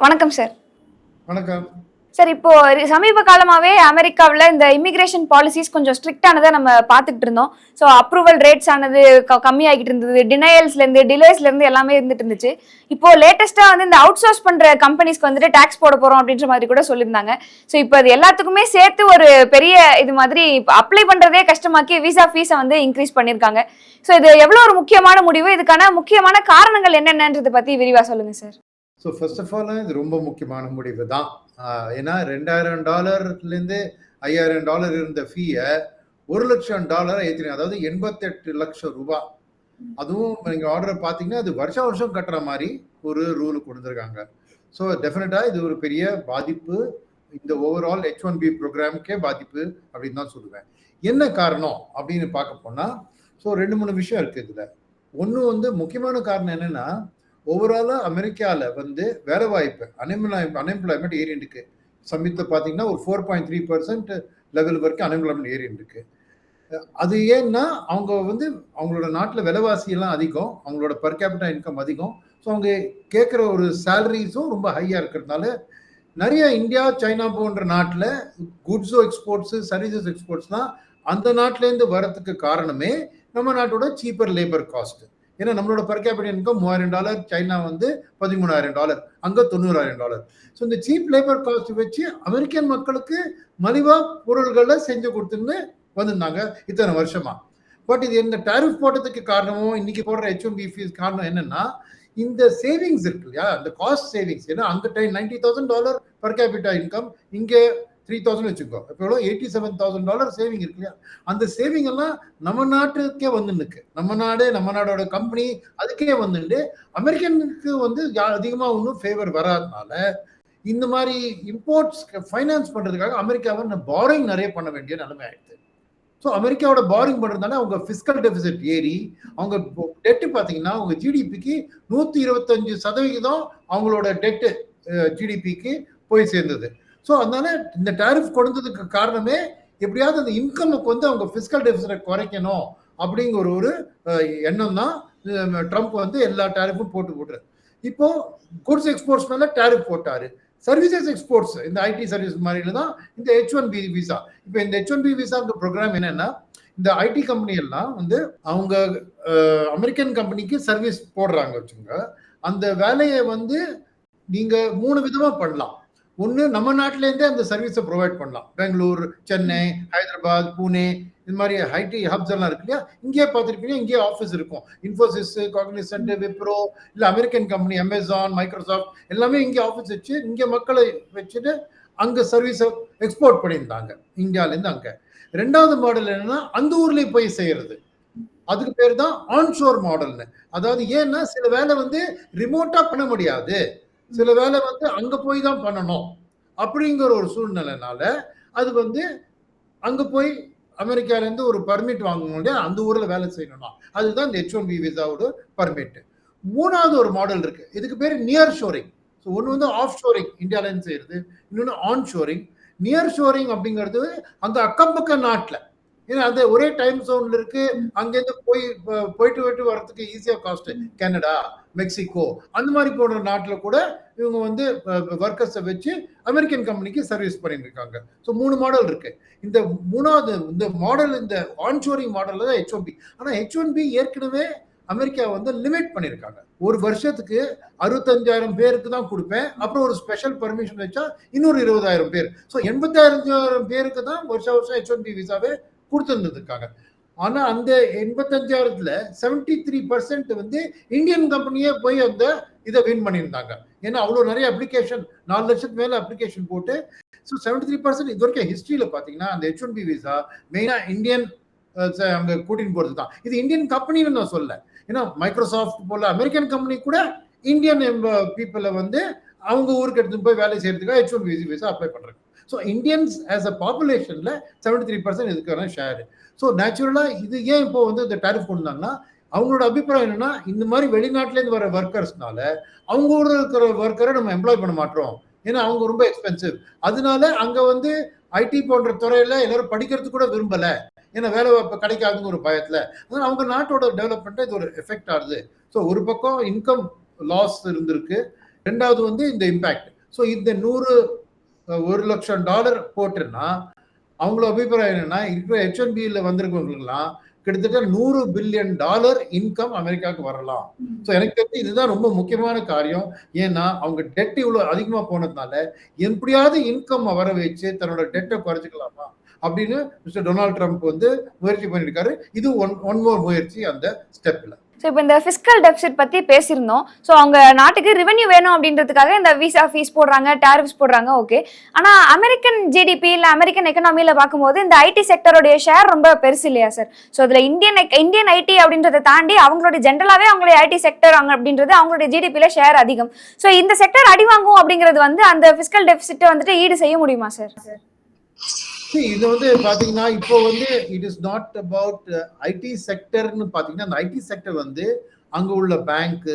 வணக்கம் சார் வணக்கம். சார் இப்போ சமீப காலமாவே அமெரிக்காவில் இந்த இமிகிரேஷன் பாலிசிஸ் கொஞ்சம் ஸ்ட்ரிக்டானதை நம்ம பார்த்துக்கிட்டு இருந்தோம். ஸோ அப்ரூவல் ரேட்ஸ் ஆனது கம்மியாகிட்டு இருந்தது. டினையல்ஸ்ல இருந்து டிலேஸ்ல இருந்து எல்லாமே இருந்துட்டு இருந்துச்சு. இப்போ லேட்டஸ்டா வந்து இந்த அவுட் சோர்ஸ் பண்ற கம்பெனிஸ்க்கு வந்துட்டு டாக்ஸ் போட போறோம் அப்படின்ற மாதிரி கூட சொல்லியிருந்தாங்க. ஸோ இப்போ அது எல்லாத்துக்குமே சேர்த்து ஒரு பெரிய இது மாதிரி அப்ளை பண்றதே கஷ்டமாக்கி விசா ஃபீஸை வந்து இன்க்ரீஸ் பண்ணியிருக்காங்க. ஸோ இது எவ்வளோ ஒரு முக்கியமான முடிவு? இதுக்கான முக்கியமான காரணங்கள் என்னென்னன்றதை பத்தி விரிவா சொல்லுங்க sir so first of all இது ரொம்ப முக்கியமான முடிவு தான் ஏன்னா ரெண்டாயிரம் டாலர்லேருந்து ஐயாயிரம் டாலர் இருந்த ஃபீயை ஒரு லட்சம் டாலர் ஏற்றினாங்க அதாவது எண்பத்தெட்டு லட்சம் ரூபாய் அதுவும் நீங்கள் ஆர்டர் பார்த்தீங்கன்னா அது வருஷம் வருஷம் கட்டுற மாதிரி ஒரு ரூல் கொடுத்துருக்காங்க. ஸோ டெஃபினட்டாக இது ஒரு பெரிய பாதிப்பு. இந்த ஓவரால் ஹெச் ஒன் பி ப்ரோக்ராமுக்கே பாதிப்பு அப்படின்னு தான் சொல்லுவேன். என்ன காரணம் அப்படின்னு பார்க்க போனால் ஸோ ரெண்டு மூணு விஷயம் இருக்குது இதில். ஒன்று வந்து முக்கியமான காரணம் என்னென்னா ஓவராலாக அமெரிக்காவில் வந்து வேலை வாய்ப்பு அன்எம்ப்ளாய் அன்எம்ப்ளாய்மெண்ட் ஏறிட்டு இருக்கு. சமீபத்தில் பார்த்தீங்கன்னா ஒரு four point three percent level வரைக்கும் அன்எம்ப்ளாய்மெண்ட் ஏறிட்டு இருக்கு. அது ஏன்னா அவங்க வந்து அவங்களோட நாட்டில் விலைவாசியெல்லாம் அதிகம் அவங்களோட பர் கேபிட்டா இன்கம் அதிகம். ஸோ அவங்க கேட்குற ஒரு சேலரிஸும் ரொம்ப ஹையாக இருக்கிறதுனால நிறைய இந்தியா சைனா போன்ற நாட்டில் குட்ஸோ எக்ஸ்போர்ட்ஸு சர்வீசஸ் எக்ஸ்போர்ட்ஸ்லாம் அந்த நாட்டிலேருந்து வரத்துக்கு காரணமே நம்ம நாட்டோட சீப்பர் லேபர் காஸ்ட்டு ஏன்னா நம்மளோட பெர் capita இன்கம் மூவாயிரம் டாலர் சைனா வந்து பதிமூணாயிரம் டாலர் அங்கே தொண்ணூறாயிரம் டாலர் ஸோ இந்த சீப் லேபர் காஸ்ட் வச்சு அமெரிக்கன் மக்களுக்கு மலிவாக பொருள்களை செஞ்சு கொடுத்துன்னு வந்திருந்தாங்க இத்தனை வருஷமா. பட் இது இந்த டேரிஃப் போட்டதுக்கு காரணமும் இன்னைக்கு போடுற ஹெச்எம் ஃபீஸ் காரணம் என்னன்னா இந்த சேவிங்ஸ் இருக்கு இல்லையா? அந்த காஸ்ட் சேவிங்ஸ் ஏன்னா அந்த time ninety thousand dollar per capita income இங்கே த்ரீ தௌசண்ட் வச்சுக்கோ. இப்போ எவ்வளோ? Eighty seven thousand dollar saving இருக்கு இல்லையா? அந்த சேவிங் எல்லாம் நம்ம நாட்டுக்கே வந்து நிற்கு நம்ம நாடு நம்ம நாடோட கம்பெனி அதுக்கே வந்துட்டு அமெரிக்கனுக்கு வந்து யா- ஒன்றும் ஃபேவர் வராதனால இந்த மாதிரி இம்போர்ட்ஸ் ஃபைனான்ஸ் பண்ணுறதுக்காக அமெரிக்காவை பாரிங் நிறைய பண்ண வேண்டிய நிலைமை ஆயிடுது. ஸோ அமெரிக்காவோட பாரிங் பண்ணுறதுனால அவங்க ஃபிஸ்கல் டெபிசிட் ஏறி அவங்க டெட்டு பார்த்தீங்கன்னா அவங்க ஜிடிபிக்கு நூற்றி இருபத்தஞ்சு சதவிகிதம் அவங்களோட டெட்டு ஜிடிபிக்கு போய் சேர்ந்தது. ஸோ அதனால இந்த டாரிஃப் கொடுத்ததுக்கு காரணமே எப்படியாவது அந்த இன்கமுக்கு வந்து அவங்க ஃபிஸ்கல் டெபிசிட்டை குறைக்கணும் அப்படிங்கிற ஒரு எண்ணம் தான் ட்ரம்ப் வந்து எல்லா டேரிஃபும் போட்டு போட்டுரு இப்போ குட்ஸ் எக்ஸ்போர்ட்ஸ் மேல டேரிஃப் போட்டாரு. சர்வீசஸ் எக்ஸ்போர்ட்ஸ் இந்த ஐடி சர்வீஸ் மாதிரில தான் இந்த ஹெச் ஒன் பி விசா இப்போ இந்த H one B visa program என்னன்னா இந்த ஐடி கம்பெனி எல்லாம் வந்து அவங்க அமெரிக்கன் கம்பெனிக்கு சர்வீஸ் போடுறாங்க வச்சுங்க அந்த வேலையை வந்து நீங்க மூணு விதமா பண்ணலாம். ஒன்று நம்ம நாட்டிலேருந்தே அந்த சர்வீஸை ப்ரொவைட் பண்ணலாம். பெங்களூர் சென்னை ஹைதராபாத் பூனே இது மாதிரி ஐடி ஹப்ஸ் எல்லாம் இருக்கு இல்லையா? இங்கேயே பார்த்துருப்பீங்க இங்கேயே ஆஃபீஸ் இருக்கும். இன்ஃபோசிஸ் காக்னிசன்ட் விப்ரோ இல்லை அமெரிக்கன் கம்பெனி அமேசான் மைக்ரோசாஃப்ட் எல்லாமே இங்கே ஆஃபீஸ் வச்சு இங்கே மக்களை வச்சுட்டு அங்கே சர்வீஸை எக்ஸ்போர்ட் பண்ணியிருந்தாங்க. இந்தியாவிலேருந்து அங்கே. ரெண்டாவது மாடல் என்னன்னா அந்த ஊர்லேயே போய் செய்யறது. அதுக்கு பேர் தான் ஆன்ஷோர் மாடல்னு அதாவது ஏன்னா சில வேலை வந்து ரிமோட்டா பண்ண முடியாது. சில வேலை வந்து அங்க போய் தான் பண்ணணும் அப்படிங்கிற ஒரு சூழ்நிலைனால அது வந்து அங்க போய் அமெரிக்கால இருந்து ஒரு பர்மிட் வாங்கணும் அந்த ஊர்ல வேலை செய்யணும்னா. அதுதான் இந்த ஹெச் ஒன் பி விசாவோட பர்மிட் மூணாவது ஒரு மாடல் இருக்கு. இதுக்கு பேர் நியர் ஷோரிங் ஸோ ஒன்று வந்து ஆஃப் ஷோரிங் இந்தியால இருந்து செய்யறது இன்னொன்று ஆன் ஷோரிங் நியர் ஷோரிங் அப்படிங்கிறது அந்த அக்கம் பக்கம் நாட்டில் ஏன்னா அது ஒரே டைம் ஜோன்ல இருக்கு. அங்கேருந்து போய் போயிட்டு போயிட்டு வரத்துக்கு ஈஸியா காஸ்ட் கனடா மெக்சிகோ அந்த மாதிரி போன்ற நாட்டில் கூட இவங்க வந்து ஒர்க்கர்ஸை வச்சு அமெரிக்கன் கம்பெனிக்கு சர்வீஸ் பண்ணிட்டு இருக்காங்க. ஸோ மூணு மாடல் இருக்கு. இந்த மூணாவது இந்த மாடல் இந்த ஆன்ஷோரிங் மாடலில் தான் ஹெச் ஒன் பி ஆனால் ஹெச் ஒன் பி ஏற்கனவே அமெரிக்கா வந்து லிமிட் பண்ணியிருக்காங்க. ஒரு வருஷத்துக்கு அறுபத்தஞ்சாயிரம் பேருக்கு தான் கொடுப்பேன். அப்புறம் ஒரு ஸ்பெஷல் பர்மிஷன் வச்சா இன்னொரு இருபதாயிரம் பேர். ஸோ எண்பத்தாயிரம் பேருக்கு தான் வருஷம் வருஷம் ஹெச் ஒன் பி விசாவே கொடுத்துருந்ததுக்காக. ஆனால் அந்த எண்பத்தஞ்சாயிரத்தில் செவன்டி த்ரீ பர்சன்ட் வந்து இந்தியன் கம்பெனியே போய் அந்த இதை வின் பண்ணியிருந்தாங்க. ஏன்னா அவ்வளோ நிறைய அப்ளிகேஷன் நாலு லட்சத்துக்கு மேலே அப்ளிகேஷன் போட்டு ஸோ செவன்டி த்ரீ பர்சன்ட் இது வரைக்கும் ஹிஸ்ட்ரியில் பார்த்தீங்கன்னா அந்த ஹெச் ஒன் பி விசா மெயினாக இந்தியன் அங்கே கூட்டின்னு போகிறது தான். இது இந்தியன் கம்பெனின்னு நான் சொல்ல ஏன்னா மைக்ரோசாஃப்ட் போல அமெரிக்கன் கம்பெனி கூட இந்தியன் பீப்புளை வந்து அவங்க ஊருக்கு எடுத்துட்டு போய் வேலை செய்யறதுக்காக H one B visa apply பண்ணுறாங்க ஸோ இந்தியன்ஸ் ஆஸ் அ பாப்புலேஷனில் செவன்டி த்ரீ பர்சன்ட் இதுக்கான ஷேர் ஸோ நேச்சுரலாக இது ஏன் இப்போ வந்து இந்த டேரிஃப் கொண்டு வந்தாங்கன்னா அவங்களோட அபிப்பிராயம் என்னன்னா இந்த மாதிரி வெளிநாட்டிலேருந்து வர ஒர்க்கர்ஸ்னால அவங்க ஊரில் இருக்கிற ஒர்க்கரை நம்ம எம்ப்ளாய் பண்ண மாட்டோம். ஏன்னா அவங்க ரொம்ப எக்ஸ்பென்சிவ் அதனால அங்கே வந்து ஐடி போன்ற துறையில் எல்லாரும் படிக்கிறதுக்கு கூட விரும்பலை. ஏன்னா வேலை வாய்ப்பு கிடைக்காதுங்கிற ஒரு பயத்தில். அதனால் அவங்க நாட்டோட டெவலப்மெண்ட்டை இது ஒரு எஃபெக்ட் ஆகுது. ஸோ ஒரு பக்கம் இன்கம் லாஸ் இருந்திருக்கு. ரெண்டாவது வந்து இந்த இம்பேக்ட் ஸோ இந்த நூறு ஒரு லட்சம் டாலர் போட்டுன்னா அவங்கள அபிப்பிராயம் என்னன்னா இருக்கிற ஹெச் ஒன் பியில் வந்திருக்கவங்களுக்குலாம் கிட்டத்தட்ட நூறு பில்லியன் டாலர் இன்கம் அமெரிக்காவுக்கு வரலாம். ஸோ எனக்கு தெரிஞ்சு இதுதான் ரொம்ப முக்கியமான காரியம். ஏன்னா அவங்க டெட் இவ்வளோ அதிகமாக போனதுனால எப்படியாவது இன்கம் வர வச்சு தன்னோட டெட்டை குறைச்சிக்கலாமா? அப்படின்னு மிஸ்டர் டொனால்ட் ட்ரம்ப் வந்து முயற்சி பண்ணியிருக்காரு. இது ஒன் ஒன் மோர் முயற்சி அந்த ஸ்டெப்ல ஸோ இப்போ இந்த ஃபிஸ்கல் டெபிசிட் பற்றி பேசியிருந்தோம். ஸோ அவங்க நாட்டுக்கு ரெவென்யூ வேணும் அப்படின்றதுக்காக இந்த விசா ஃபீஸ் போடுறாங்க டேரிஃப்ஸ் போடுறாங்க ஓகே ஆனால் அமெரிக்கன் ஜிடிபி இல்லை அமெரிக்கன் எக்கனாமியில் பார்க்கும்போது இந்த ஐடி செக்டருடைய ஷேர் ரொம்ப பெருசு இல்லையா சார் ஸோ அதில் இந்தியன் இந்தியன் ஐடி அப்படின்றத தாண்டி அவங்களுடைய ஜென்ரலாகவே அவங்களுடைய ஐடி செக்டர் அங்கே அப்படின்றது அவங்களுடைய ஜிடிபியில் ஷேர் அதிகம். ஸோ இந்த செக்டர் அடி வாங்கும் அப்படிங்கிறது வந்து அந்த ஃபிஸ்கல் டெபிசிட்டை வந்துட்டு ஈடு செய்ய முடியுமா சார் சார் இது வந்து பாத்தீங்கன்னா இப்போ வந்து it is not about IT செக்டர்னு பாத்தீங்கன்னா அந்த ஐடி செக்டர் வந்து அங்க உள்ள பேங்க்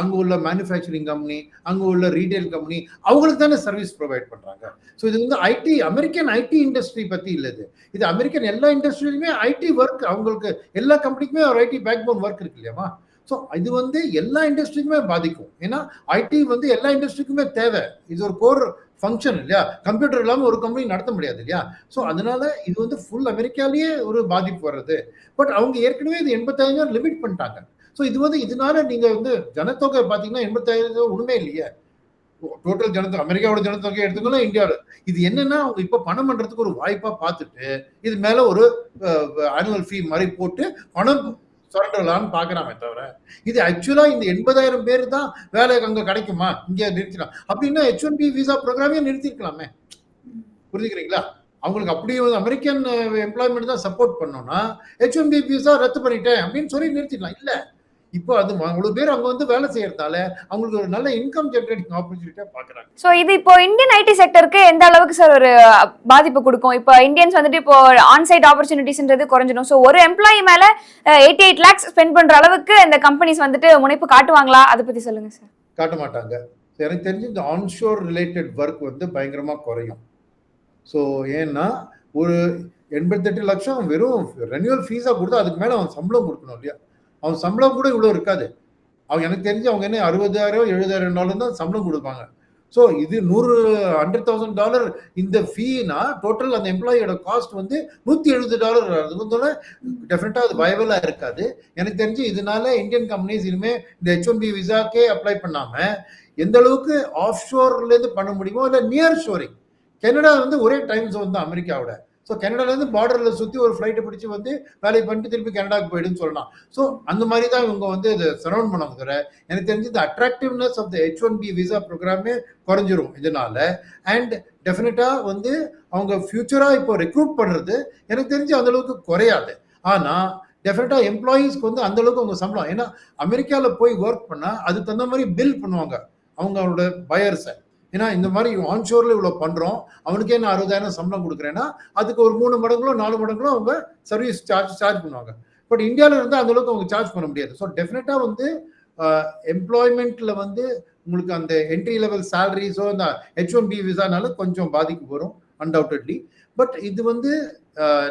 அங்க உள்ள மேனுஃபேக்சரிங் கம்பெனி அங்க உள்ள ரீட்டைல் கம்பெனி அவங்களுக்கு தானே சர்வீஸ் ப்ரொவைட் பண்றாங்க. ஸோ இது வந்து ஐடி அமெரிக்கன் ஐடி இண்டஸ்ட்ரி பத்தி இல்லை இது. இது அமெரிக்கன் எல்லா இண்டஸ்ட்ரியிலுமே ஐடி ஒர்க் அவங்களுக்கு எல்லா கம்பெனிக்குமே ஒரு ஐடி பேக் போன் ஒர்க் இருக்கு இல்லையாமா ஸோ இது வந்து எல்லா இண்டஸ்ட்ரிக்குமே பாதிக்கும். ஏன்னா ஐடி வந்து எல்லா இண்டஸ்ட்ரிக்குமே தேவை. இது ஒரு கோர் ஃபங்க்ஷன் இல்லையா? கம்ப்யூட்டர் இல்லாமல் ஒரு கம்பெனி நடத்த முடியாது இல்லையா? ஸோ அதனால இது வந்து ஃபுல் அமெரிக்காலேயே ஒரு பாதிப்பு வர்றது. பட் அவங்க ஏற்கனவே இது எண்பத்தாயிரம் லிமிட் பண்ணிட்டாங்க. ஸோ இது வந்து இதனால நீங்கள் வந்து ஜனத்தொகை பார்த்தீங்கன்னா எண்பத்தாயிரம் ஒன்றுமே இல்லையே. டோட்டல் ஜனத்தொகை அமெரிக்காவோட ஜனத்தொகை எடுத்துக்கலாம் இந்தியாவில் இது என்னன்னா அவங்க இப்போ பணம் பண்ணுறதுக்கு ஒரு வாய்ப்பாக பார்த்துட்டு இது மேலே ஒரு ஆனுவல் ஃபீ மாதிரி போட்டு பணம் சுரண்டலான்னு பாக்குறாமே தவிர இது ஆக்சுவலா இந்த எண்பதாயிரம் பேர் தான் வேலை அங்க கிடைக்குமா? இங்க நிறுத்திடலாம். அப்படின்னா ஹெச் ஒன் பி விசா ப்ரோக்ராமே நிறுத்திருக்கலாமே. புரிஞ்சுக்கிறீங்களா? அவங்களுக்கு அப்படியே அமெரிக்கன் எம்ப்ளாய்மெண்ட் தான் சப்போர்ட் பண்ணோம்னா ஹெச் ஒன் பி விசா ரத்து பண்ணிட்டேன் அப்படின்னு சொல்லி நிறுத்திடலாம். இல்லை. இப்போ அது அவ்வளவு பேர் அங்க வந்து வேலை செய்யறதால அவங்களுக்கு ஒரு நல்ல இன்கம் ஜெனரேட்டிங் ஆப்பர்ச்சுனிட்டியா பாக்குறாங்க. ஸோ இது இப்போ இந்தியன் ஐடி செக்டருக்கு எந்த அளவுக்கு சார் ஒரு பாதிப்பு கொடுக்கும்? இப்போ இந்தியன்ஸ் வந்துட்டு இப்போ ஆன்சைட் ஆப்பர்ச்சுனிட்டிஸ்ன்றது குறைஞ்சிடும். ஸோ ஒரு எம்ப்ளாயி மேல எயிட்டி எயிட் லேக்ஸ் ஸ்பெண்ட் பண்ற அளவுக்கு இந்த கம்பெனிஸ் வந்துட்டு முனைப்பு காட்டுவாங்களா? அதை பத்தி சொல்லுங்க சார் காட்ட மாட்டாங்க. எனக்கு தெரிஞ்சு இந்த ஆன்ஷோர் ரிலேட்டட் ஒர்க் வந்து பயங்கரமா குறையும். ஸோ ஏன்னா ஒரு எண்பத்தெட்டு லட்சம் வெறும் ரெனியூவல் ஃபீஸாக கொடுத்தா அதுக்கு மேலே அவன் சம்பளம் கொடுக்கணும் இல்லையா? அவன் சம்பளம் கூட இவ்வளோ இருக்காது. அவங்க எனக்கு தெரிஞ்சு அவங்க என்ன அறுபதாயிரம் எழுபதாயிரம் டாலர் தான் சம்பளம் கொடுப்பாங்க. ஸோ இது நூறு ஹண்ட்ரட் தௌசண்ட் டாலர் இந்த ஃபீனா டோட்டல் அந்த எம்ப்ளாயியோட காஸ்ட் வந்து நூற்றி எழுபது டாலர் அது வந்து டெஃபினட்டாக அது வயபிளாக இருக்காது. எனக்கு தெரிஞ்சு இதனால இந்தியன் கம்பெனிஸ் இனிமேல் இந்த ஹெச் ஒன் பி விசாக்கே அப்ளை பண்ணாமல் எந்த அளவுக்கு ஆஃப் ஷோர்லேருந்து பண்ண முடியுமோ இல்லை நியர் ஷோரிங் கனடா வந்து ஒரே டைம் ஜோன் தான் அமெரிக்காவோட. ஸோ கனடாலேருந்து பார்டரில் சுற்றி ஒரு ஃப்ளைட்டை பிடிச்சி வந்து வேலையை பண்ணிட்டு திருப்பி கனடாவுக்கு போயிடுன்னு சொல்லலாம். ஸோ அந்த மாதிரி தான் இவங்க வந்து இதை சரௌண்ட் பண்ணாங்க தவிர எனக்கு தெரிஞ்சு இந்த attractiveness of the H one B visa ப்ரோக்ராமே குறைஞ்சிரும் இதனால. அண்ட் டெஃபினட்டாக வந்து அவங்க ஃபியூச்சராக இப்போ ரெக்ரூட் பண்ணுறது எனக்கு தெரிஞ்சு அந்தளவுக்கு குறையாது. ஆனால் டெஃபினட்டாக எம்ப்ளாயீஸ்க்கு வந்து அந்த அளவுக்கு அவங்க சம்பளம். ஏன்னா அமெரிக்காவில் போய் ஒர்க் பண்ணால் அதுக்கு தகுந்த மாதிரி பில் பண்ணுவாங்க. அவங்களோட பயர்ஸை ஏன்னா இந்த மாதிரி ஆன்ஷோர்ல இவ்வளோ பண்றோம். அவனுக்கே நான் அறுபதாயிரம் சம்பளம் கொடுக்குறேன்னா அதுக்கு ஒரு மூணு மடங்களோ நாலு மடங்களோ அவங்க சர்வீஸ் சார்ஜ் சார்ஜ் பண்ணுவாங்க. பட் இந்தியாவில் இருந்து அந்த அளவுக்கு அவங்க சார்ஜ் பண்ண முடியாது. ஸோ டெஃபினட்டாக வந்து எம்ப்ளாய்மெண்ட்ல வந்து உங்களுக்கு அந்த என்ட்ரி லெவல் சேலரிஸோ இந்த ஹெச் ஒன் பி விசானால கொஞ்சம் பாதிப்பு வரும் அன்டவுட்லி பட் இது வந்து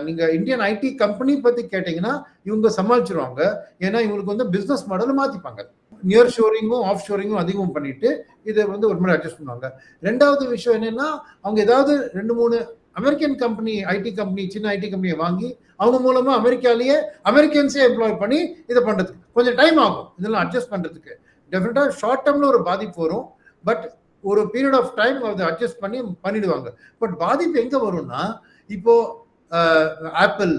நீங்க இந்தியன் ஐடி கம்பெனி பத்தி கேட்டீங்கன்னா இவங்க சமாளிச்சிருவாங்க. ஏன்னா இவங்களுக்கு வந்து பிசினஸ் மாடல் மாத்திப்பாங்க. நியர் ஷோரிங்கும் ஆஃப் ஷோரிங்கும் அதிகம் பண்ணிட்டு இதை வந்து ஒரு மாதிரி அட்ஜஸ்ட் பண்ணுவாங்க. ரெண்டாவது விஷயம் என்னன்னா அவங்க ஏதாவது ரெண்டு மூணு அமெரிக்கன் கம்பெனி ஐடி கம்பெனி சின்ன ஐடி கம்பெனியை வாங்கி அவங்க மூலமா அமெரிக்காலேயே அமெரிக்கன்ஸே எம்ப்ளாய் பண்ணி இதை பண்றதுக்கு. கொஞ்சம் டைம் ஆகும் இதெல்லாம் அட்ஜஸ்ட் பண்றதுக்கு. டெஃபினட்டா ஷார்ட் டேர்ம்ல ஒரு பாதிப்பு வரும். பட் ஒரு பீரியட் ஆஃப் டைம் அதை அட்ஜஸ்ட் பண்ணி பண்ணிடுவாங்க. பட் பாதிப்பு எங்க வரும்னா இப்போ ஆப்பிள்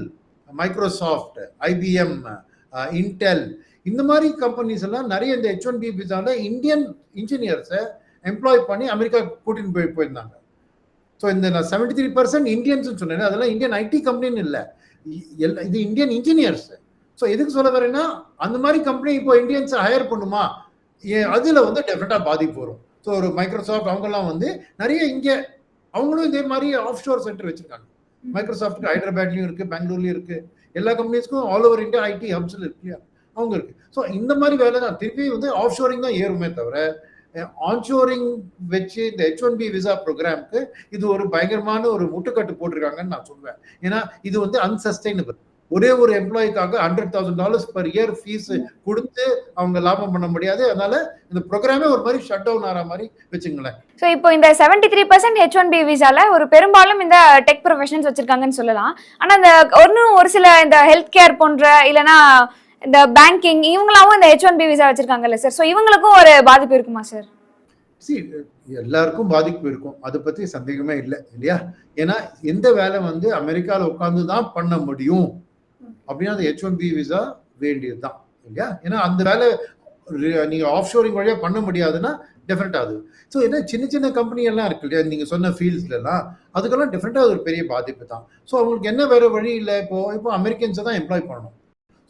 மைக்ரோசாஃப்ட் ஐபிஎம் இன்டெல் இந்த மாதிரி கம்பெனிஸ் எல்லாம் நிறைய இந்த ஹெச் ஒன் பி விசால இந்தியன் இன்ஜினியர்ஸை எம்ப்ளாய் பண்ணி அமெரிக்கா கூட்டின்னு போய் போயிருந்தாங்க. ஸோ இந்த நான் செவன்டி த்ரீ பர்சன்ட் இந்தியன்ஸ்னு சொன்னேன் அதெல்லாம் இந்தியன் ஐடி கம்பெனின்னு இல்லை. எல்லா இது இந்தியன் இன்ஜினியர்ஸ் ஸோ எதுக்கு சொல்ல வரேன்னா அந்த மாதிரி கம்பெனி இப்போ இந்தியன்ஸை ஹையர் பண்ணுமா? அதில் வந்து டெஃபினட்டாக பாதிப்பு வரும். ஸோ ஒரு மைக்ரோசாஃப்ட் அவங்கெல்லாம் வந்து நிறைய இங்கே அவங்களும் இதே மாதிரி ஆஃப் ஷோர் சென்டர் வச்சுருக்காங்க. மைக்ரோசாஃப்ட் ஹைதராபாத்லயும் இருக்கு பெங்களூர்லயும் இருக்கு. எல்லா கம்பெனிஸ்க்கும் ஆல் ஓவர் இந்தியா ஐடி ஹப்ஸ்ல இருக்கு இல்லையா? அவங்க இருக்கு. ஸோ இந்த மாதிரி வேலை தான். திருப்பி வந்து ஆஃப் ஷோரிங் தான் ஏறுமே தவிர ஆன்ஷோரிங் வச்சு இந்த ஹெச் ஒன் பி விசா ப்ரோக்ராம்க்கு இது ஒரு பயங்கரமான ஒரு முட்டுக்கட்டு போட்டிருக்காங்கன்னு நான் சொல்லுவேன் ஏன்னா இது வந்து அன்சஸ்டைனபிள் ஒரே ஒரு எம்ப்ளாய்க்காக hundred thousand dollars per year fees கொடுத்து அவங்க லாபம் பண்ண முடியாது. அதனால இந்த ப்ரோக்ராமே ஒரு மாதிரி ஷட் டவுன் ஆகிற மாதிரி வச்சுங்களேன். ஸோ இப்போ இந்த seventy three percent H one B விசால ஒரு பெரும்பாலும் இந்த டெக் ப்ரொஃபஷன்ஸ் வச்சிருக்காங்கன்னு சொல்லலாம். ஆனா இந்த ஒன்றும் ஒரு சில இந்த ஹெல்த் கேர் போன்ற இல்லைன்னா இந்த பேங்கிங் இவங்களாவும் இந்த ஹெச் ஒன் பி விசா வச்சிருக்காங்கல்ல சார் ஸோ இவங்களுக்கும் ஒரு பாதிப்பு இருக்குமா சார் சி எல்லாருக்கும் பாதிப்பு இருக்கும். அதை பத்தி சந்தேகமே இல்லை இல்லையா? ஏன்னா எந்த வேலை வந்து அமெரிக்கால உட்கார்ந்து தான் பண்ண முடியும்? அப்படின்னா அந்த ஹெச் ஒன் பி விசா வேண்டியது தான் இல்லையா? ஏன்னா அந்த வேலை நீங்கள் ஆஃப் ஷோரிங் வழியாக பண்ண முடியாதுன்னா டிஃப்ரெண்ட் அது ஸோ என்ன சின்ன சின்ன கம்பெனி எல்லாம் இருக்கு இல்லையா? நீங்கள் சொன்ன ஃபீல்ட்ஸ்லாம் அதுக்கெல்லாம் டிஃப்ரெண்ட்டாக அது ஒரு பெரிய பாதிப்பு தான் ஸோ அவங்களுக்கு என்ன வேறு வழி இல்லை? இப்போ இப்போ அமெரிக்கன்ஸை தான் எம்ப்ளாய் பண்ணணும்.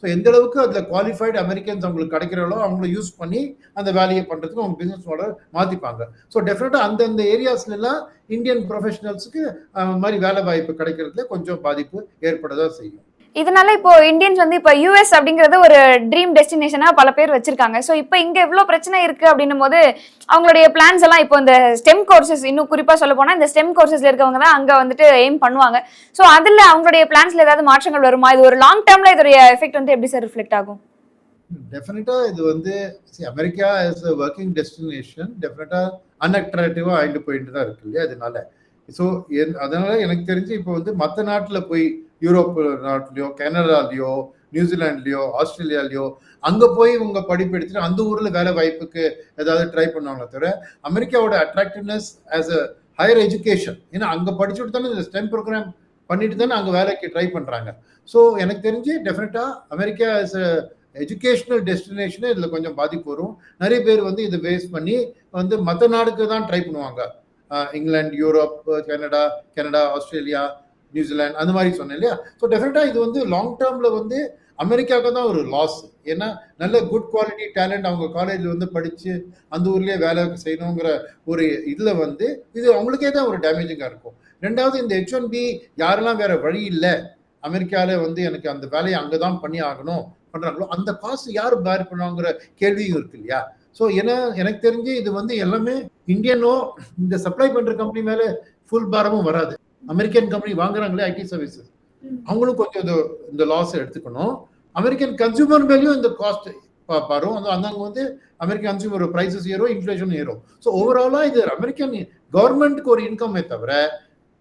ஸோ எந்த அளவுக்கு அதில் குவாலிஃபைடு அமெரிக்கன்ஸ் அவங்களுக்கு கிடைக்கிறாலோ அவங்கள யூஸ் பண்ணி அந்த வேலையை பண்ணுறதுக்கு அவங்க பிஸ்னஸ் மாடல் மாற்றிப்பாங்க ஸோ டெஃபினட்டாக அந்தந்த ஏரியாஸ்லாம் இந்தியன் ப்ரொஃபஷனல்ஸுக்கு மாதிரி வேலை வாய்ப்பு கிடைக்கிறதுல கொஞ்சம் பாதிப்பு ஏற்பட தான் செய்யும். இதனால இப்போ இந்தியன்ஸ் வந்து இப்போ யூஎஸ் அப்படிங்கறது ஒரு ட்ரீம் டெஸ்டினேஷனா பல பேர் வச்சிருக்காங்க. ஸோ இப்போ இங்க எவ்வளோ பிரச்சனை இருக்கு அப்படின்னும் போது அவங்களுடைய பிளான்ஸ் எல்லாம் இப்போ இந்த ஸ்டெம் கோர்சஸ் இன்னும் குறிப்பா சொல்ல போனா இந்த ஸ்டெம் கோர்சஸ்ல இருக்கவங்க தான் அங்க வந்துட்டு எய்ம் பண்ணுவாங்க. ஸோ அதுல அவங்களுடைய பிளான்ஸ்ல ஏதாவது மாற்றங்கள் வருமா? இது ஒரு லாங் டேர்ம்ல இதோடைய எஃபெக்ட் வந்து எப்படி சார் ரிஃப்ளெக்ட் ஆகும்? டெஃபினட்டா இது வந்து அமெரிக்கா இஸ் ஒர்க்கிங் டெஸ்டினேஷன் டெஃபினட்டா அன்அட்ராக்டிவா ஆயிட்டு போயிட்டு தான் இருக்கு இல்லையா? அதனால. ஸோ அதனால எனக்கு தெரிஞ்சு இப்போ வந்து மற்ற நாட்டில் போய் யூரோப் நாட்டிலையோ கனடாலேயோ நியூசிலாண்ட்லேயோ ஆஸ்திரேலியாலேயோ அங்கே போய் உங்கள் படிப்பு எடுத்துட்டு அந்த ஊரில் வேலை வாய்ப்புக்கு ஏதாவது ட்ரை பண்ணுவாங்களே தவிர அமெரிக்காவோட attractiveness as a higher education ஏன்னா அங்கே படிச்சுட்டு தானே இந்த ஸ்டெம் ப்ரோக்ராம் பண்ணிட்டு தானே அங்கே வேலைக்கு ட்ரை பண்ணுறாங்க ஸோ எனக்கு தெரிஞ்சு டெஃபினட்டாக அமெரிக்கா ஆஸ் அ எஜுகேஷ்னல் டெஸ்டினேஷனே இதில் கொஞ்சம் பாதிப்பு வரும். நிறைய பேர் வந்து இதை பேஸ் பண்ணி வந்து மற்ற நாடுக்கு தான் ட்ரை பண்ணுவாங்க. England Europe Canada Canada Australia New Zealand அந்த மாதிரி சொன்னேன் இல்லையா? ஸோ டெஃபினட்டாக இது வந்து லாங் டேர்மில் வந்து அமெரிக்காவுக்கு தான் ஒரு லாஸ் ஏன்னா நல்ல குட் குவாலிட்டி டேலண்ட் அவங்க காலேஜில் வந்து படித்து அந்த ஊர்லேயே வேலை செய்யணுங்கிற ஒரு இதில் வந்து இது அவங்களுக்கே தான் ஒரு டேமேஜிங்காக இருக்கும். ரெண்டாவது இந்த ஹெச் ஒன் பி யாரெல்லாம் வேற வழி இல்லை அமெரிக்காவில் வந்து எனக்கு அந்த வேலையை அங்கே தான் பண்ணி ஆகணும் பண்ணுறாங்களோ அந்த காசு யார் பேர் பண்ணுவாங்கிற கேள்வியும் இருக்கு இல்லையா? ஸோ ஏன்னா எனக்கு தெரிஞ்சு இது வந்து எல்லாமே இந்தியனோ இந்த சப்ளை பண்ணுற கம்பெனி மேலே ஃபுல் பாரமும் வராது. அமெரிக்கன் கம்பெனி வாங்குறாங்களே ஐடி சர்வீசஸ் அவங்களும் கொஞ்சம் இந்த இந்த லாஸ் எடுத்துக்கணும். அமெரிக்கன் கன்சூமர் மேலேயும் இந்த காஸ்ட் வரும் அந்த அங்கே வந்து அமெரிக்கன் கன்சூமர் ப்ரைஸஸ் ஏறும் இன்ஃப்ளேஷன் ஏறும். ஸோ ஓவராலாக இது அமெரிக்கன் கவர்மெண்ட்டுக்கு ஒரு இன்கமே தவிர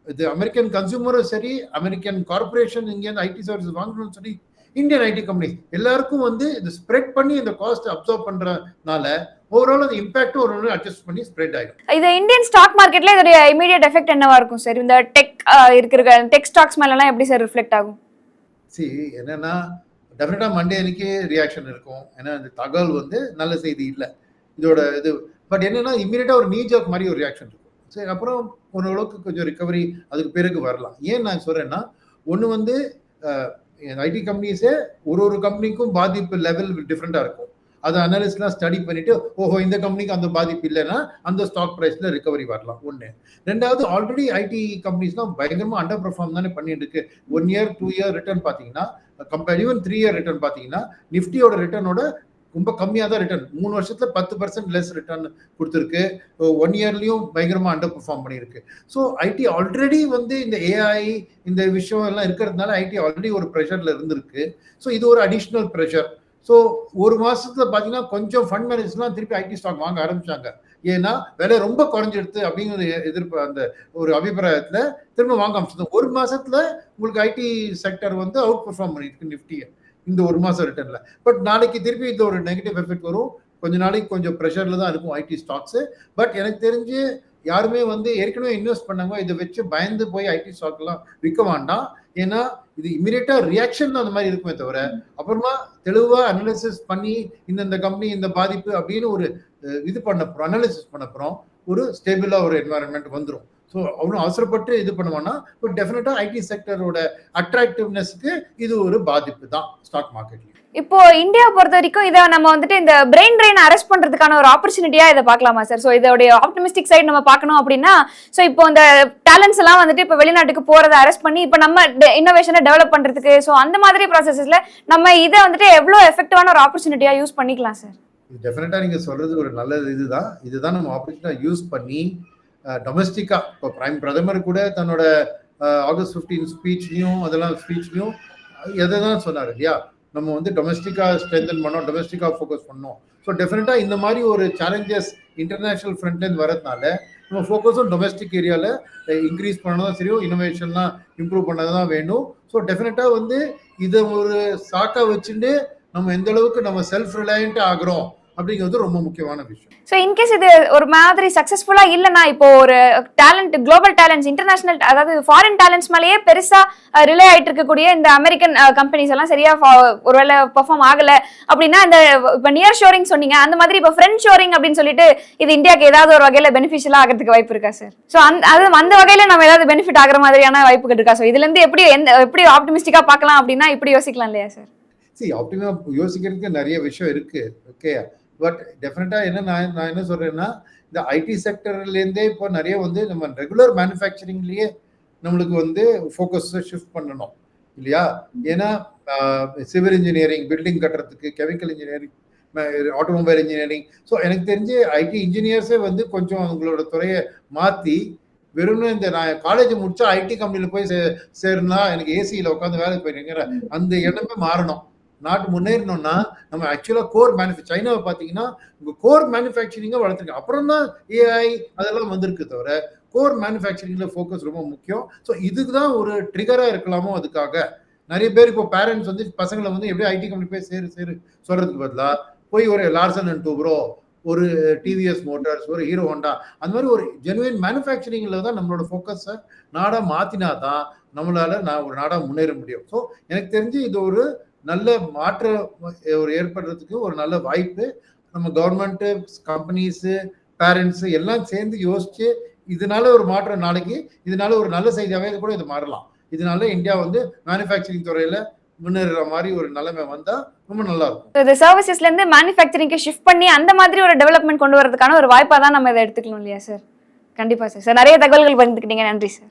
இது அமெரிக்கன் கன்சூமரும் சரி அமெரிக்கன் கார்பரேஷன் இங்கேருந்து ஐடி சர்வீஸ் வாங்கணும்னு சொல்லி இந்தியன் ஐடி கம்பெனி எல்லாருக்கும் வந்து இது ஸ்ப்ரெட் பண்ணி இந்த காஸ்ட் அப்சர்வ் பண்றதுனால ஓவரால் அந்த இம்பாக்டும் ஒரு அட்ஜஸ்ட் பண்ணி ஸ்ப்ரெட் ஆகிடும் இது இந்தியன் ஸ்டாக் மார்க்கெட்ல இதோடைய இமீடியட் எஃபெக்ட் என்னவா இருக்கும் சார் இந்த டெக் இருக்கிற டெக் ஸ்டாக்ஸ் மேலலாம் எப்படி சார் ரிஃப்ளெக்ட் ஆகும்? சி என்னன்னா டெஃபினட்டாக மண்டே அன்னைக்கு ரியாக்ஷன் இருக்கும். ஏன்னா இந்த தகவல் வந்து நல்ல செய்தி இல்லை. இதோட இது பட் என்னன்னா இம்மீடியட்டாக ஒரு நீஜாக் மாதிரி ஒரு ரியாக்ஷன் இருக்கும். சரி அப்புறம் ஓரளவுக்கு கொஞ்சம் ரிகவரி அதுக்கு பிறகு வரலாம். ஏன் நான் சொல்றேன்னா ஒன்று வந்து ஐடி கம்பெனிஸே ஒரு ஒரு கம்பெனிக்கும் பாதிப்பு லெவல் டிஃப்ரெண்ட்டாக இருக்கும். அதை அனாலிஸ்ட்லாம் ஸ்டடி பண்ணிட்டு ஓஹோ இந்த கம்பெனிக்கு அந்த பாதிப்பு இல்லைன்னா அந்த ஸ்டாக் ப்ரைஸில் ரிகவரி வரலாம். ஒன்று ரெண்டாவது ஆல்ரெடி ஐடி கம்பெனிஸ்லாம் பயங்கரமாக அண்டர் பர்ஃபார்ம் தானே பண்ணிட்டு இருக்கு. One year two year return பார்த்தீங்கன்னா compare even three year return பார்த்தீங்கன்னா நிஃப்டியோட ரிட்டர்னோட ரொம்ப கம்மியாக தான் ரிட்டர்ன் மூணு வருஷத்தில் பத்து பர்சன்ட் லெஸ் ரிட்டர்ன் கொடுத்துருக்கு. ஒன் இயர்லேயும் பயங்கரமாக அண்டர் பர்ஃபார்ம் பண்ணியிருக்கு. ஸோ ஐடி ஆல்ரெடி வந்து இந்த ஏஐ இந்த விஷயம் எல்லாம் இருக்கிறதுனால ஐடி ஆல்ரெடி ஒரு ப்ரெஷரில் இருந்திருக்கு. ஸோ இது ஒரு அடிஷ்னல் ப்ரெஷர் ஸோ ஒரு மாதத்துல பார்த்தீங்கன்னா கொஞ்சம் ஃபண்ட் மேனேஜர்லாம் திருப்பி ஐடி ஸ்டாக் வாங்க ஆரம்பிச்சாங்க. ஏன்னா விலை ரொம்ப குறைஞ்சிடுது அப்படிங்கிற எதிர்ப்பு அந்த ஒரு அபிப்பிராயத்தில் திரும்ப வாங்க ஆரம்பிச்சது ஒரு மாதத்துல உங்களுக்கு ஐடி செக்டர் வந்து அவுட் பர்ஃபார்ம் பண்ணிருக்கு நிஃப்டியை. இந்த ஒரு மாதம் ரிட்டர்னில் பட் நாளைக்கு திருப்பி இந்த ஒரு நெகட்டிவ் எஃபெக்ட் வரும். கொஞ்ச நாளைக்கு கொஞ்சம் ப்ரெஷரில் தான் இருக்கும் ஐடி ஸ்டாக்ஸு பட் எனக்கு தெரிஞ்சு யாருமே வந்து ஏற்கனவே இன்வெஸ்ட் பண்ணாங்க. இதை வச்சு பயந்து போய் ஐடி ஸ்டாக்லாம் விற்க வேண்டாம். ஏன்னா இது இமீடியட்டா ரியாக்ஷன் அந்த மாதிரி இருக்குமே தவிர அப்புறமா தெளிவா அனலிசிஸ் பண்ணி இந்த இந்த கம்பெனி இந்த பாதிப்பு அப்படின்னு ஒரு இது பண்ண போறோம் அனலிசிஸ் பண்ண போறோம். ஒரு ஸ்டேபிளா ஒரு என்வாரன்மெண்ட் வந்துடும் ஸோ அவ்வளோ அவசரப்பட்டு இது பண்ணுவோம்னா இப்போ டெஃபினட்டாக ஐடி செக்டரோட அட்ராக்டிவ்னஸ்க்கு இது ஒரு பாதிப்பு தான் ஸ்டாக் மார்க்கெட்ல இப்போ இந்தியா பொறுத்த வரைக்கும் இதை நம்ம வந்துட்டு இந்த பிரெயின் ட்ரெயின் அரெஸ்ட் பண்றதுக்கான ஒரு ஆப்பர்ச்சுனிட்டியா இதை பார்க்கலாமா சார் ஸோ இதோடைய ஆப்டிமிஸ்டிக் சைடு நம்ம பார்க்கணும் அப்படின்னா ஸோ இப்போ இந்த டேலண்ட்ஸ் எல்லாம் வந்துட்டு இப்போ வெளிநாட்டுக்கு போறதை அரெஸ்ட் பண்ணி இப்போ நம்ம இன்னோவேஷனை டெவலப் பண்றதுக்கு ஸோ அந்த மாதிரி ப்ராசஸஸ்ல நம்ம இதை வந்துட்டு எவ்வளோ எஃபெக்டிவான ஒரு ஆப்பர்ச்சுனிட்டியா யூஸ் பண்ணிக்கலாம் சார் இது டெஃபினட்டா நீங்க சொல்றது ஒரு நல்ல இதுதான். இதுதான் நம்ம ஆப்பர்ச்சுனிட்டி யூஸ் பண்ணி டொமஸ்டிக்கா இப்போ பிரைம் பிரதமர் கூட தன்னோட ஆகஸ்ட் ஃபிஃப்டீன் ஸ்பீச்லையும் அதெல்லாம் ஸ்பீச்லையும் எதை தான் சொன்னார் இல்லையா? நம்ம வந்து டொமஸ்டிக்காக ஸ்ட்ரென்தன் பண்ணோம் டொமஸ்டிக்காக ஃபோக்கஸ் பண்ணோம். ஸோ டெஃபினட்டாக இந்த மாதிரி ஒரு சேலஞ்சஸ் இன்டர்நேஷ்னல் ஃப்ரண்ட்லேருந்து வரதுனால நம்ம ஃபோக்கஸும் டொமஸ்டிக் ஏரியாவில் இன்க்ரீஸ் பண்ணதான் சரியும் இனோவேஷன்லாம் இம்ப்ரூவ் பண்ணது தான் வேணும். ஸோ டெஃபினட்டாக வந்து இதை ஒரு சாக்காக வச்சுட்டு நம்ம எந்த அளவுக்கு நம்ம செல்ஃப் ரிலையண்ட்டாக ஆகிறோம் அப்படிங்கிறது ரொம்ப முக்கியமான விஷயம். ஸோ இன்கேஸ் இது ஒரு மாதிரி சக்ஸஸ்ஃபுல்லா இல்லைன்னா இப்போ ஒரு டேலண்ட் குளோபல் டேலண்ட்ஸ் இன்டர்நேஷனல் அதாவது ஃபாரின் டேலண்ட்ஸ் மேலேயே பெருசா ரிலே ஆயிட்டு இருக்கக்கூடிய இந்த அமெரிக்கன் கம்பெனிஸ் எல்லாம் சரியா fa- ஒருவேளை பெர்ஃபார்ம் ஆகல. அப்படின்னா இந்த இப்போ நியர் ஷோரிங் சொன்னீங்க. அந்த மாதிரி இப்போ ஃப்ரெண்ட் ஷோரிங் அப்படின்னு சொல்லிட்டு இது இந்தியாவுக்கு ஏதாவது ஒரு வகையில பெனிஃபிஷியலா ஆகிறதுக்கு வாய்ப்பு இருக்கா சார் ஸோ அந்த அது அந்த வகையில நம்ம ஏதாவது பெனிஃபிட் ஆகிற மாதிரியான வாய்ப்புகள் இருக்கா ஸோ இதுல இருந்து எப்படி எந்த எப்படி ஆப்டிமிஸ்டிக்கா பார்க்கலாம் அப்படின்னா இப்படி யோசிக்கலாம் இல்லையா சார் சி ஆப்டிமா யோசிக்கிறதுக்கு நிறைய விஷயம் இருக்கு. ஓகே பட் டெஃபினட்டா என்ன நான் நான் என்ன சொல்றேன்னா இந்த ஐடி செக்டர்லேருந்தே இப்போ நிறைய வந்து நம்ம ரெகுலர் மேனுஃபேக்சரிங்லேயே நம்மளுக்கு வந்து ஃபோக்கஸை ஷிஃப்ட் பண்ணணும் இல்லையா? ஏன்னா சிவில் இன்ஜினியரிங் பில்டிங் கட்டுறதுக்கு chemical engineering automobile engineering so எனக்கு தெரிஞ்சு ஐடி இன்ஜினியர்ஸே வந்து கொஞ்சம் அவங்களோட துறையை மாற்றி வெறும் இந்த நான் காலேஜ் முடிச்சா ஐடி கம்பெனியில் போய் சே சேருனா எனக்கு ஏசியில் உட்காந்து வேலைக்கு போயிருங்கிற அந்த எண்ணமே மாறணும். நாட்டு முன்னேறணும்னா நம்ம ஆக்சுவலாக கோர் மேனுஃபே சைனாவை பார்த்தீங்கன்னா உங்கள் கோர் மேனுஃபேக்சரிங்கை வளர்த்துருக்கு அப்புறம் தான் ஏஐ அதெல்லாம் வந்திருக்கு தவிர கோர் மேனுஃபேக்சரிங்கில் ஃபோக்கஸ் ரொம்ப முக்கியம். ஸோ இதுக்கு தான் ஒரு ட்ரிகராக இருக்கலாமோ அதுக்காக. நிறைய பேர் இப்போ பேரண்ட்ஸ் வந்து பசங்களை வந்து எப்படி ஐடி கம்பெனி போய் சேரு சேரு சொல்கிறதுக்கு பதிலாக போய் ஒரு லார்சன் அண்ட் டூப்ரோ ஒரு டிவிஎஸ் மோட்டார்ஸ் ஒரு ஹீரோ ஹோண்டா அந்த மாதிரி ஒரு ஜெனுவின் மேனுஃபேக்சரிங்கில் தான் நம்மளோட ஃபோக்கஸை நாடாக மாற்றினா தான் நம்மளால் நான் ஒரு நாடாக முன்னேற முடியும். ஸோ எனக்கு தெரிஞ்சு இது ஒரு நல்ல மாற்றம் ஒரு ஏற்படுறதுக்கு ஒரு நல்ல வாய்ப்பு. நம்ம கவர்மெண்ட்டு கம்பெனிஸு பேரண்ட்ஸு எல்லாம் சேர்ந்து யோசிச்சு இதனால ஒரு மாற்றம் நாளைக்கு இதனால ஒரு நல்ல செய்தியாகவே கூட இது மாறலாம். இதனால இந்தியா வந்து மேனுஃபேக்சரிங் துறையில முன்னேறுற மாதிரி ஒரு நிலைமை வந்தா ரொம்ப நல்லா இருக்கும். So, இது சர்வீசஸ்ல இருந்து மேனுஃபேக்சரிங்க்கு ஷிஃப்ட் பண்ணி அந்த மாதிரி ஒரு டெவலப்மெண்ட் கொண்டு வரதுக்கான ஒரு வாய்ப்பா தான் நம்ம இதை எடுத்துக்கணும் இல்லையா சார் கண்டிப்பா சார் சார் நிறைய தகவல்கள் பகிர்ந்துக்கிட்டீங்க. நன்றி சார்